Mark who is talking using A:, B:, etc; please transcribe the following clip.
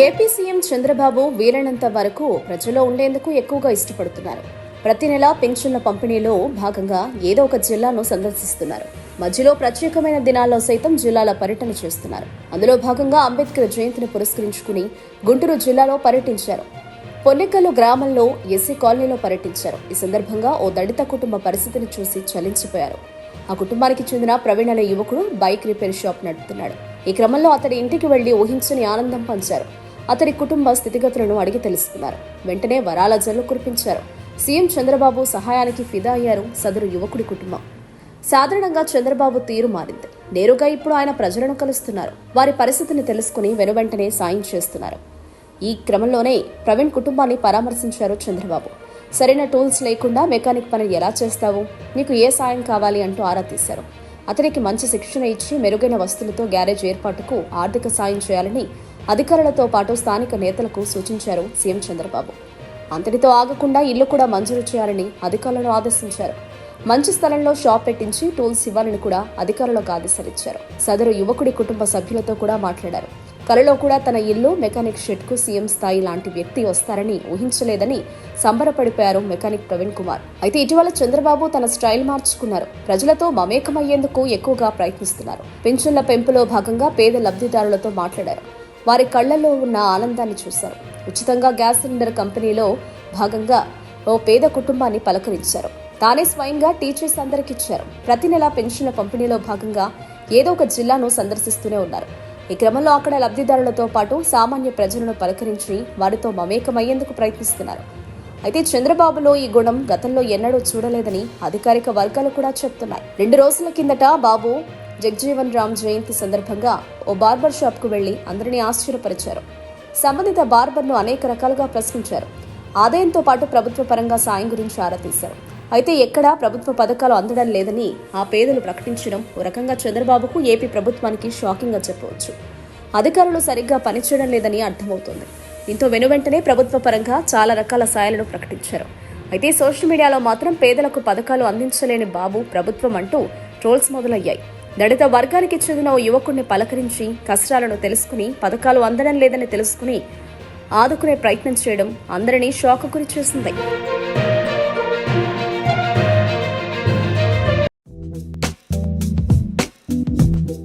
A: AP CM Chandrababu వీలైనంత వరకు ప్రజల్లో ఉండేందుకు ఎక్కువగా ఇష్టపడుతున్నారు. ప్రతి నెల పెన్షన్ల పంపిణీలో భాగంగా ఏదో ఒక జిల్లాను సందర్శిస్తున్నారు. మధ్యలో ప్రత్యేకమైన దినాల్లో సైతం జిల్లాల పర్యటన చేస్తున్నారు. అందులో భాగంగా అంబేద్కర్ జయంతిని పురస్కరించుకుని గుంటూరు జిల్లాలో పర్యటించారు. పొన్నెకల్లు గ్రామంలో ఎస్సీ కాలనీలో పర్యటించారు. ఈ సందర్భంగా ఓ దళిత కుటుంబ పరిస్థితిని చూసి చలించిపోయారు. ఆ కుటుంబానికి చెందిన ప్రవీణ్ అనే యువకుడు బైక్ రిపేర్ షాప్ నడుపుతున్నాడు. ఈ క్రమంలో అతడి ఇంటికి వెళ్ళి ఊహించని ఆనందం పంచారు. అతడి కుటుంబ స్థితిగతులను అడిగి తెలుసుకున్నారు. వెంటనే వరాల జల్లు కురిపించారు. సీఎం చంద్రబాబు సహాయానికి ఫిదా అయ్యారు సదరు యువకుడి కుటుంబం. సాధారణంగా చంద్రబాబు తీరు మారింది. నేరుగా ఇప్పుడు ఆయన ప్రజలను కలుస్తున్నారు. వారి పరిస్థితిని తెలుసుకుని వెనువెంటనే సాయం చేస్తున్నారు. ఈ క్రమంలోనే ప్రవీణ్ కుటుంబాన్ని పరామర్శించారు చంద్రబాబు. సరైన టూల్స్ లేకుండా మెకానిక్ పని ఎలా చేస్తావు? నీకు ఏ సాయం కావాలి అంటూ ఆరా తీశారు. అతనికి మంచి శిక్షణ ఇచ్చి మెరుగైన వస్తువులతో గ్యారేజ్ ఏర్పాటుకు ఆర్థిక సాయం చేయాలని అధికారులతో పాటు స్థానిక నేతలకు సూచించారు సీఎం చంద్రబాబు. అంతటితో ఆగకుండా ఇల్లు కూడా మంజూరు చేయాలని అధికారులను ఆదేశించారు. మంచి స్థలంలో షాప్ పెట్టించి టూల్స్ ఇవ్వాలని కూడా అధికారులకు ఆదేశాలిచ్చారు సదరు యువకుడి కుటుంబ సభ్యులతో కూడా మాట్లాడారు. కలలో కూడా తన ఇల్లు మెకానిక్ షెడ్కు సీఎం స్థాయి లాంటి వ్యక్తి వస్తారని ఊహించలేదని సంబరపడిపోయారు మెకానిక్ ప్రవీణ్ కుమార్. అయితే ఇటీవల చంద్రబాబు తన స్టైల్ మార్చుకున్నారు. ప్రజలతో మమేకమయ్యేందుకు ఎక్కువగా ప్రయత్నిస్తున్నారు. పెన్షన్ల పెంపులో భాగంగా పేద లబ్ధిదారులతో మాట్లాడారు. వారి కళ్ళలో ఉన్న ఆనందాన్ని చూశారు. ఉచితంగా గ్యాస్ సిలిండర్ కంపెనీలో భాగంగా ఓ పేద కుటుంబాన్ని పలకరించారు. తానే స్వయంగా టీచర్స్ అందరికి ఇచ్చారు. ప్రతి నెల పెన్షన్ల పంపిణీలో భాగంగా ఏదో ఒక జిల్లాను సందర్శిస్తూనే ఉన్నారు. ఈ క్రమంలో అక్కడ లబ్ధిదారులతో పాటు సామాన్య ప్రజలను పలకరించి వారితో మమేకమయ్యేందుకు ప్రయత్నిస్తున్నారు. అయితే చంద్రబాబులో ఈ గుణం గతంలో ఎన్నడూ చూడలేదని అధికారిక వర్గాలు కూడా చెప్తున్నాయి. రెండు రోజుల కిందట బాబు జగ్జీవన్ రామ్ జయంతి సందర్భంగా ఓ బార్బర్ షాప్కు వెళ్ళి అందరినీ ఆశ్చర్యపరిచారు. సంబంధిత బార్బర్ను అనేక రకాలుగా ప్రశ్నించారు. ఆదాయంతో పాటు ప్రభుత్వ పరంగా సాయం గురించి ఆరా తీశారు. అయితే ఎక్కడా ప్రభుత్వ పథకాలు అందడం లేదని ఆ పేదలు ప్రకటించడం ఓ రకంగా చంద్రబాబుకు ఏపీ ప్రభుత్వానికి షాకింగ్గా చెప్పవచ్చు. అధికారులు సరిగ్గా పనిచేయడం లేదని అర్థమవుతోంది. దీంతో వెనువెంటనే ప్రభుత్వ పరంగా చాలా రకాల సాయాలను ప్రకటించారు. అయితే సోషల్ మీడియాలో మాత్రం పేదలకు పథకాలు అందించలేని బాబు ప్రభుత్వం అంటూ ట్రోల్స్ మొదలయ్యాయి. దళిత వర్గానికి చెందిన ఓ యువకుడిని పలకరించి కష్టాలను తెలుసుకుని పథకాలు అందడం లేదని తెలుసుకుని ఆదుకునే ప్రయత్నం చేయడం అందరినీ షాక్ గురి చేసింది